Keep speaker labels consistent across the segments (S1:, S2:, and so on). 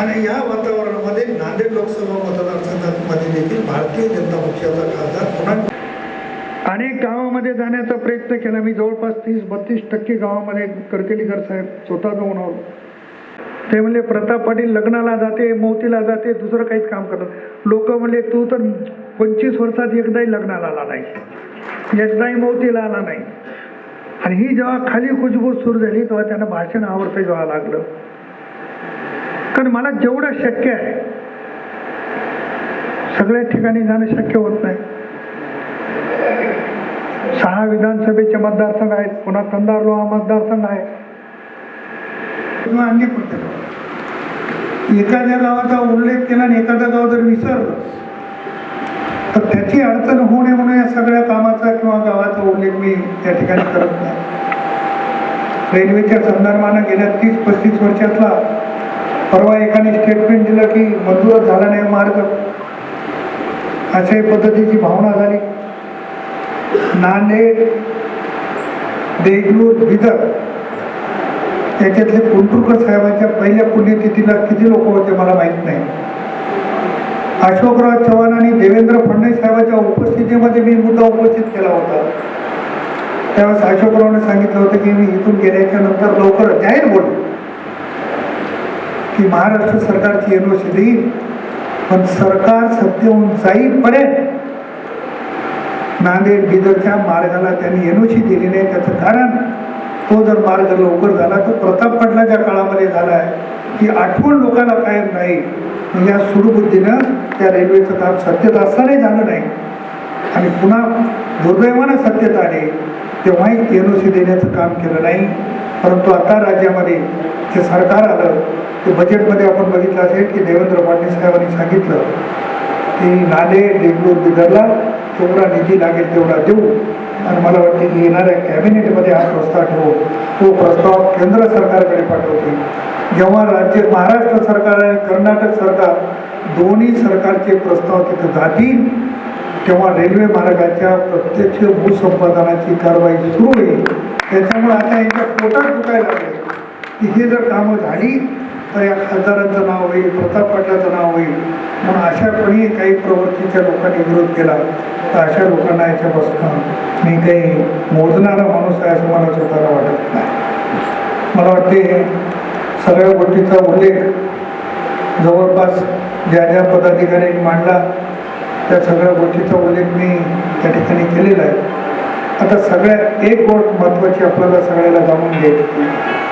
S1: आणि या वातावरणामध्ये नांदेड लोकसभा मतदारसंघामध्ये देखील भारतीय जनता पक्षाचा खासदार पुन्हा
S2: अनेक गावामध्ये जाण्याचा प्रयत्न केला. मी जवळपास तीस बत्तीस टक्के गावामध्ये करकेलीकर साहेब स्वतः जाऊन आलो. ते म्हणले प्रताप पाटील लग्नाला जाते मोतीला जाते दुसरं काहीच काम करत लोक म्हणले तू तर पंचवीस वर्षात एकदाही लग्नाला आला नाही एकदाही मोतीला आला नाही. आणि ही जेव्हा खाली खुशबू सुरू झाली तेव्हा त्यांना भाषण आवडतं जेव्हा लागलं. कारण मला जेवढं शक्य आहे सगळ्या ठिकाणी जाणं शक्य होत नाही. सहा विधानसभेचे मतदारसंघ आहेत पुन्हा कंदार लोहा मतदारसंघ आहे.
S1: किंवा अन्य कोणत्या एखाद्या गावाचा उल्लेख केला आणि एखादा गाव जर विसरलं तर त्याची अडचण होऊ नये म्हणून या सगळ्या कामाचा किंवा गावाचा उल्लेख मी या ठिकाणी करत नाही. रेल्वेच्या संदर्भानं गेल्या तीस पस्तीस वर्षातला परवा एकाने स्टेटमेंट दिलं की मंजूरच झाला नाही मार्ग. अशाही पद्धतीची भावना झाली. नांदेड देगलूर बिदर त्याच्यातले कुंटुरकर साहेबांच्या पहिल्या पुण्यतिथीला किती लोक होते मला माहीत नाही. अशोकराव चव्हाण आणि देवेंद्र फडणवीस साहेबांच्या उपस्थितीमध्ये मी मुद्दा उपस्थित केला होता. त्यावेळेस अशोकरावने सांगितलं होतं की मी इथून गेल्याच्यानंतर लवकर जाहीर बोलू की महाराष्ट्र सरकारची एन ओ सी देईल पण सरकार सत्तेहून जाईपर्यंत नांदेड बिदरच्या मार्गाला त्यांनी एन ओ सी दिली नाही. त्याचं कारण तो जर मार्ग लवकर झाला तर प्रताप पाटलाच्या काळामध्ये झाला आहे की आठवण लोकांना कायम नाही. या सुडबुद्धीनं त्या रेल्वेचं काम सत्यता असतानाही झालं नाही. आणि पुन्हा दुर्दैवानं सत्यता आले तेव्हाही एन ओ सी देण्याचं काम केलं नाही. परंतु आता राज्यामध्ये जे सरकार आलं ते बजेटमध्ये आपण बघितलं असेल की देवेंद्र फडणवीस साहेबांनी सांगितलं की नांदेड देगलूर बिदरला जेवढा निधी लागेल तेवढा देऊ. आणि मला वाटते की येणाऱ्या कॅबिनेटमध्ये हा प्रस्ताव ठेवू. तो प्रस्ताव केंद्र सरकारकडे पाठवतील. जेव्हा राज्य महाराष्ट्र सरकार आणि कर्नाटक सरकार दोन्ही सरकारचे प्रस्ताव तिथं जातील तेव्हा रेल्वे मार्गाच्या प्रत्यक्ष भूसंपादनाची कारवाई सुरू होईल. त्याच्यामुळे आता यांच्या पोटात दुखायला लागले. की हे जर कामं झाली तर या खासदारांचं नाव होईल प्रताप पाटलाचं नाव होईल. म्हणून अशा कोणी काही प्रवृत्तीच्या लोकांनी विरोध केला तर अशा लोकांना याच्यापासून मी काही मोजणारा माणूस आहे असं मला स्वतःला वाटत नाही. मला वाटते सगळ्या गोष्टीचा उल्लेख जवळपास ज्या ज्या पदाधिकाऱ्यांनी मांडला त्या सगळ्या गोष्टीचा उल्लेख मी त्या ठिकाणी केलेला आहे. आता सगळ्यात एक गोष्ट महत्त्वाची आपल्याला सगळ्याला जाणून घ्यायची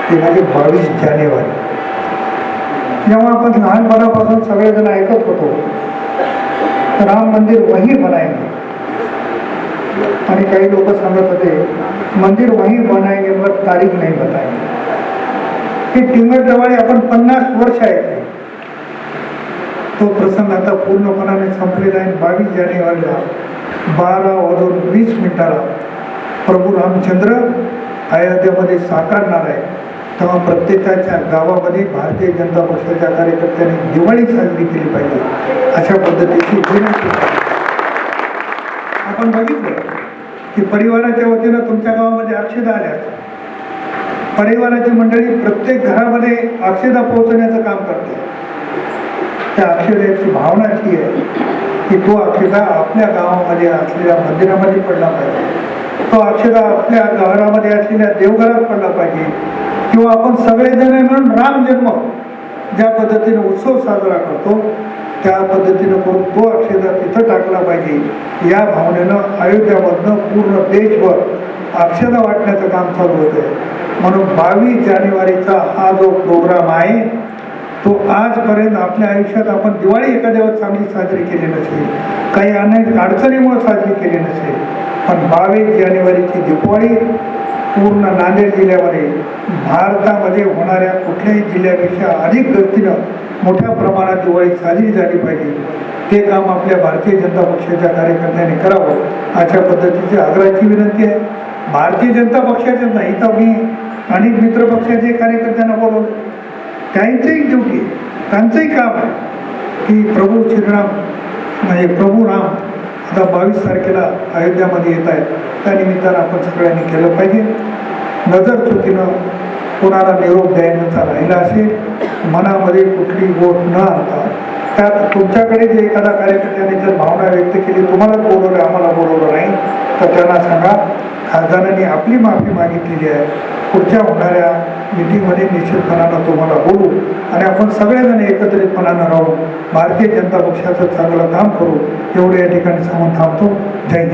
S1: ती म्हणजे बावीस जानेवारी. जेव्हा आपण लहानपणापासून सगळेजण ऐकत होतो. राम मंदिर वही बनायचे. आणि काही लोक सांगत होते मंदिर वही बनाएंगे मग तारीख नाही बनाय हे टिंगरजवाळी आपण पन्नास वर्ष ऐकले. तो प्रसंग आता पूर्णपणाने संपलेला आहे. बावीस जानेवारीला बारा वाजून वीस मिनिटाला प्रभू रामचंद्र अयोध्येमध्ये साकारणार आहे तेव्हा प्रत्येकाच्या गावामध्ये भारतीय जनता पक्षाच्या कार्यकर्त्यांनी दिवाळी साजरी केली पाहिजे अशा पद्धतीची विनंती. आपण बघितलं की परिवाराच्या वतीनं तुमच्या गावामध्ये अक्षदा आल्या परिवाराची मंडळी प्रत्येक घरामध्ये अक्षदा पोहोचवण्याचं काम करते. त्या अक्षदाची भावना अशी आहे की तो अक्षदा आपल्या गावामध्ये असलेल्या मंदिरामध्ये पडला पाहिजे. तो अक्षदा आपल्या घरामध्ये असलेल्या देवघरात पडला पाहिजे. किंवा आपण सगळेजण मिळून राम जन्म. ज्या पद्धतीने उत्सव साजरा करतो त्या पद्धतीनं करून तो अक्षदा तिथं टाकला पाहिजे. या भावनेनं अयोध्यामधनं पूर्ण देशभर अक्षदा वाटण्याचं काम चालू होतं आहे म्हणून बावीस जानेवारीचा हा जो प्रोग्राम आहे तो आजपर्यंत आपल्या आयुष्यात आपण दिवाळी एखाद्या वेळेस चांगली साजरी केली नसेल काही अनेक अडचणीमुळे साजरी केली नसेल पण बावीस जानेवारीची दिवाळी पूर्ण नांदेड जिल्ह्यामध्ये भारतामध्ये होणाऱ्या कुठल्याही जिल्ह्यापेक्षा अधिक गतीनं मोठ्या प्रमाणात दिवाळी साजरी झाली पाहिजे. ते काम आपल्या भारतीय जनता पक्षाच्या कार्यकर्त्यांनी करावं अशा पद्धतीची आग्रहाची विनंती आहे. भारतीय जनता पक्षाचे नाही तर मी अनेक मित्र पक्षाचे कार्यकर्त्यांना बोलवलं. त्यांचंही ड्युटी त्यांचंही काम आहे. की प्रभू श्रीराम म्हणजे प्रभू राम आता बावीस तारखेला अयोध्यामध्ये येत आहेत. त्या निमित्तानं आपण सगळ्यांनी केलं पाहिजे. नजर चुकीनं कोणाला निरोप द्यायचा राहिला असेल मनामध्ये कुठली गोष्ट न आणता. त्यात तुमच्याकडे जे एखादा कार्यकर्त्याने जर भावना व्यक्त केली तुम्हाला बोलवलं आम्हाला बोलवलं नाही तर त्यांना सांगा खासदारांनी आपली माफी मागितलेली आहे. पुढच्या होणाऱ्या मिटिंगमध्ये निश्चितपणानं तुम्हाला बोलू आणि आपण सगळेजण एकत्रितपणानं राहू भारतीय जनता पक्षाचं चांगलं काम करू. एवढं या ठिकाणी सांगून थांबतो. जय